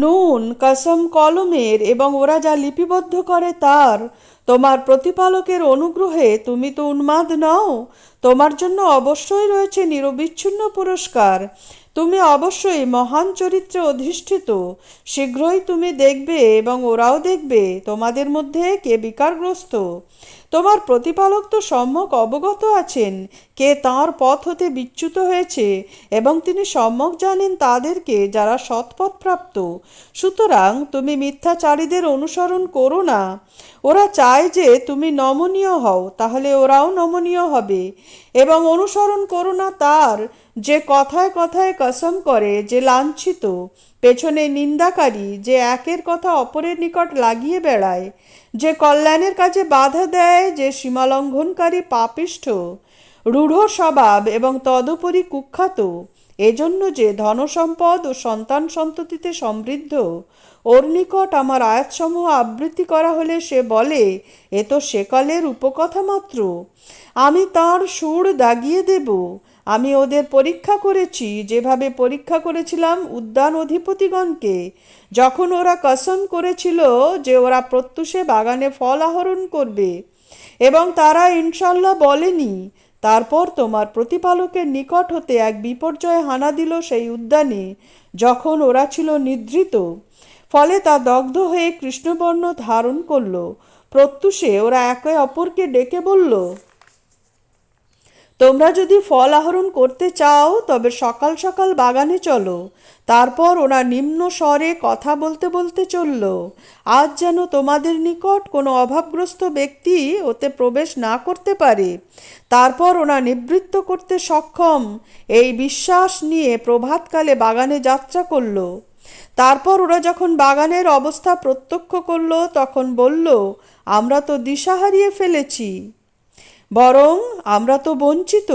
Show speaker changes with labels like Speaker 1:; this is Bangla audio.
Speaker 1: নুন, কসম কলমের এবং ওরা যা লিপিবদ্ধ করে তার, তোমার প্রতিপালকের অনুগ্রহে তুমি তো উন্মাদ নও। তোমার জন্য অবশ্যই রয়েছে নিরবিচ্ছিন্ন পুরস্কার। তুমি অবশ্যই মহান চরিত্রে অধিষ্ঠিত। শীঘ্রই তুমি দেখবে এবং ওরাও দেখবে তোমাদের মধ্যে কে বিকারগ্রস্ত। তোমার প্রতিপালক তো সম্যক অবগত আছেন, কে তাঁর পথ হতে বিচ্যুত হয়েছে এবং তিনি সম্যক জানেন তাদেরকে যারা সৎপথ প্রাপ্ত। সুতরাং তুমি মিথ্যাচারীদের অনুসরণ করো না। ওরা চায় যে তুমি নমনীয় হও, তাহলে ওরাও নমনীয় হবে এবং অনুসরণ করো না তার। যে কথায় কথায় কসম করে, যে লাঞ্ছিত, পেছনে নিন্দাকারী, যে একের কথা অপরের নিকট লাগিয়ে বেড়ায়, যে কল্যাণের কাজে বাধা দেয়, যে সীমালঙ্ঘনকারী পাপিষ্ঠ, রূঢ় স্বভাব এবং তদুপরি কুখ্যাত, এজন্য যে ধনসম্পদ ও সন্তান সন্ততিতে সমৃদ্ধ, ওর নিকট আমার আয়াতসমূহ আবৃত্তি করা হলে সে বলে, এ তো সেকালের উপকথা মাত্র। আমি তার সুর দাগিয়ে দেব। আমি ওদের পরীক্ষা করেছি, যেভাবে পরীক্ষা করেছিলাম উদ্যান অধিপতিগণকে। যখন ওরা কসম করেছিল যে ওরা প্রত্যুষে বাগানে ফল আহরণ করবে, এবং তারা ইনশাল্লাহ বলেনি, তারপর তোমার প্রতিপালকের নিকট হতে এক বিপর্যয় হানা দিল সেই উদ্যানে, যখন ওরা ছিল নিদ্রিত। ফলে তা দগ্ধ হয়ে কৃষ্ণবর্ণ ধারণ করল। প্রত্যুষে ওরা একে অপরকে ডেকে বলল তোমরা যদি ফল আহরণ করতে চাও, তবে সকাল সকাল বাগানে চলো। তারপর ওরা নিম্ন স্বরে কথা বলতে বলতে চলল। আজ যেন তোমাদের নিকট কোনো অভাবগ্রস্ত ব্যক্তি ওতে প্রবেশ না করতে পারে। তারপর ওরা নিবৃত্ত করতে সক্ষম। এই বিশ্বাস নিয়ে প্রভাতকালে বাগানে যাত্রা করল। তারপর ওরা যখন বাগানের অবস্থা প্রত্যক্ষ করল, তখন বলল, আমরা তো দিশা হারিয়ে ফেলেছি। বরং আমরা তো বঞ্চিত।